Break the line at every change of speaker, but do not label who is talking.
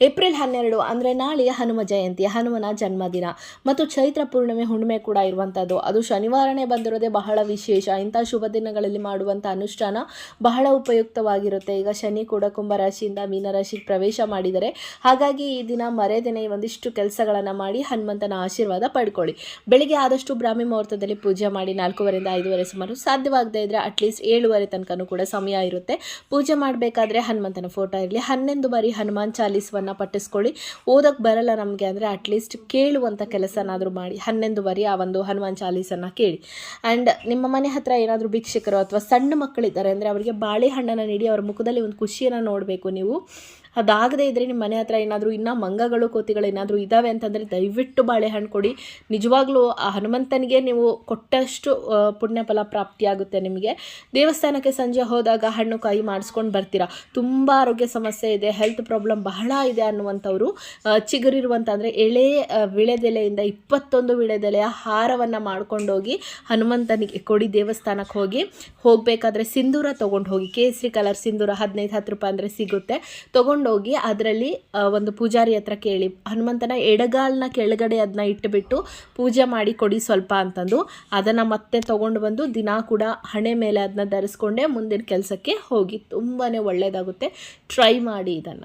April ಹನ್ನೆರಡು, ಅಂದರೆ ನಾಳೆ ಹನುಮ ಜಯಂತಿ, ಹನುಮನ ಜನ್ಮದಿನ. ಮತ್ತು ಚೈತ್ರ ಪೂರ್ಣಿಮೆ ಹುಣ್ಣಿಮೆ ಕೂಡ ಇರುವಂಥದ್ದು. ಅದು ಶನಿವಾರನೇ ಬಂದಿರೋದೇ ಬಹಳ ವಿಶೇಷ. ಇಂಥ ಶುಭ ದಿನಗಳಲ್ಲಿ ಮಾಡುವಂಥ ಅನುಷ್ಠಾನ ಬಹಳ ಉಪಯುಕ್ತವಾಗಿರುತ್ತೆ. ಈಗ ಶನಿ ಕೂಡ ಕುಂಭರಾಶಿಯಿಂದ ಮೀನರಾಶಿಗೆ ಪ್ರವೇಶ ಮಾಡಿದರೆ, ಹಾಗಾಗಿ ಈ ದಿನ ಮರೆದೇನೆ ಒಂದಿಷ್ಟು ಕೆಲಸಗಳನ್ನು ಮಾಡಿ ಹನುಮಂತನ ಆಶೀರ್ವಾದ ಪಡ್ಕೊಳ್ಳಿ. ಬೆಳಿಗ್ಗೆ ಆದಷ್ಟು ಬ್ರಾಹ್ಮಿ ಮುಹೂರ್ತದಲ್ಲಿ ಪೂಜೆ ಮಾಡಿ ನಾಲ್ಕೂವರೆಯಿಂದ ಐದುವರೆ ಸುಮಾರು ಸಾಧ್ಯವಾಗದೇ ಇದ್ದರೆ ಅಟ್ಲೀಸ್ಟ್ ಏಳುವರೆ ತನಕನೂ ಕೂಡ ಸಮಯ ಇರುತ್ತೆ. ಪೂಜೆ ಮಾಡಬೇಕಾದ್ರೆ ಹನುಮಂತನ ಫೋಟೋ ಇರಲಿ. ಹನ್ನೊಂದು ಬಾರಿ ಹನುಮಾನ್ ಚಾಲೀಸವನ್ನು ಪಟ್ಟಿಸ್ಕೊಳ್ಳಿ ಓದಕ್ಕೆ ಬರಲ್ಲ ನಮಗೆ ಅಂದರೆ ಅಟ್ಲೀಸ್ಟ್ ಕೇಳುವಂಥ ಕೆಲಸನಾದರೂ ಮಾಡಿ. ಹನ್ನೊಂದು ಆ ಒಂದು ಹನುಮಾನ್ ಚಾಲೀಸನ್ನು ಕೇಳಿ. ಆ್ಯಂಡ್ ನಿಮ್ಮ ಮನೆ ಹತ್ರ ಏನಾದರೂ ಭಿಕ್ಷಕರು ಅಥವಾ ಸಣ್ಣ ಮಕ್ಕಳಿದ್ದಾರೆ ಅಂದರೆ ಅವರಿಗೆ ಬಾಳೆಹಣ್ಣನ್ನು ನೀಡಿ ಅವರ ಮುಖದಲ್ಲಿ ಒಂದು ಖುಷಿಯನ್ನು ನೋಡಬೇಕು ನೀವು. ಅದಾಗದೇ ಇದ್ದರೆ ನಿಮ್ಮ ಮನೆ ಹತ್ರ ಏನಾದರೂ ಇನ್ನೂ ಮಂಗಗಳು, ಕೋತಿಗಳು ಏನಾದರೂ ಇದ್ದಾವೆ ಅಂತಂದರೆ ದಯವಿಟ್ಟು ಬಾಳೆಹಣ್ಣು ಕೊಡಿ. ನಿಜವಾಗ್ಲೂ ಆ ಹನುಮಂತನಿಗೆ ನೀವು ಕೊಟ್ಟಷ್ಟು ಪುಣ್ಯ ಫಲ ಪ್ರಾಪ್ತಿಯಾಗುತ್ತೆ ನಿಮಗೆ. ದೇವಸ್ಥಾನಕ್ಕೆ ಸಂಜೆ ಹೋದಾಗ ಹಣ್ಣು ಕಾಯಿ ಮಾಡಿಸ್ಕೊಂಡು ಬರ್ತೀರಾ. ತುಂಬ ಆರೋಗ್ಯ ಸಮಸ್ಯೆ ಇದೆ ಹೆಲ್ತ್ ಪ್ರಾಬ್ಲಮ್ ಬಹಳ ಇದೆ ಅನ್ನುವಂಥವ್ರು ಚಿಗುರಿರುವಂಥ ಅಂದರೆ ಎಳೆ ವಿಳೆದೆಲೆಯಿಂದ ಇಪ್ಪತ್ತೊಂದು ವಿಳೆದೆಲೆಯ ಹಾರವನ್ನು ಮಾಡ್ಕೊಂಡೋಗಿ ಹನುಮಂತನಿಗೆ ಕೊಡಿ ದೇವಸ್ಥಾನಕ್ಕೆ ಹೋಗಿ. ಹೋಗಬೇಕಾದ್ರೆ ಸಿಂಧೂರ ತೊಗೊಂಡು ಹೋಗಿ ಕೇಸರಿ ಕಲರ್ ಸಿಂಧೂರ ಹದಿನೈದು ಹತ್ತು ರೂಪಾಯಿ ಅಂದರೆ ಸಿಗುತ್ತೆ. ತೊಗೊಂಡೋಗಿ ಅದರಲ್ಲಿ ಒಂದು ಪೂಜಾರಿ ಹತ್ರ ಕೇಳಿ, ಹನುಮಂತನ ಎಡಗಾಲ್ನ ಕೆಳಗಡೆ ಅದನ್ನ ಇಟ್ಟುಬಿಟ್ಟು ಪೂಜೆ ಮಾಡಿ ಕೊಡಿ ಸ್ವಲ್ಪ ಅಂತಂದು. ಅದನ್ನು ಮತ್ತೆ ತೊಗೊಂಡು ಬಂದು ದಿನ ಕೂಡ ಹಣೆ ಮೇಲೆ ಅದನ್ನ ಧರಿಸ್ಕೊಂಡೆ ಮುಂದಿನ ಕೆಲಸಕ್ಕೆ ಹೋಗಿ. ತುಂಬಾ ಒಳ್ಳೆಯದಾಗುತ್ತೆ ಟ್ರೈ ಮಾಡಿ ಇದನ್ನು.